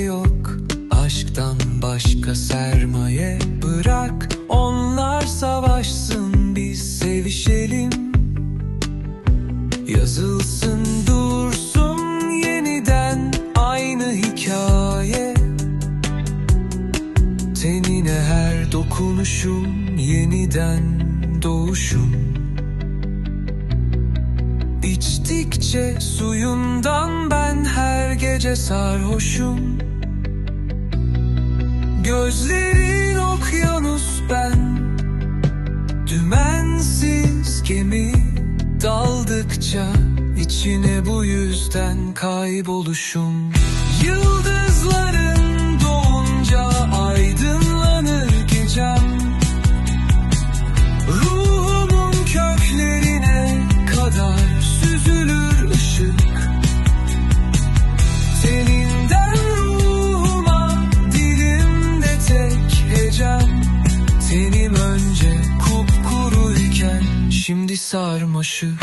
yok. Aşktan başka sermaye Bırak. Onlar savaşsın Biz sevişelim. Yazılsın dursun yeniden aynı hikaye. Tenine her dokunuşum yeniden doğuşum. İçtikçe suyundan ben her gece sarhoşum. Gözlerin okyanus ben Dümensiz gemi. Daldıkça içine bu yüzden kayboluşum. Yıldızların sarmaşık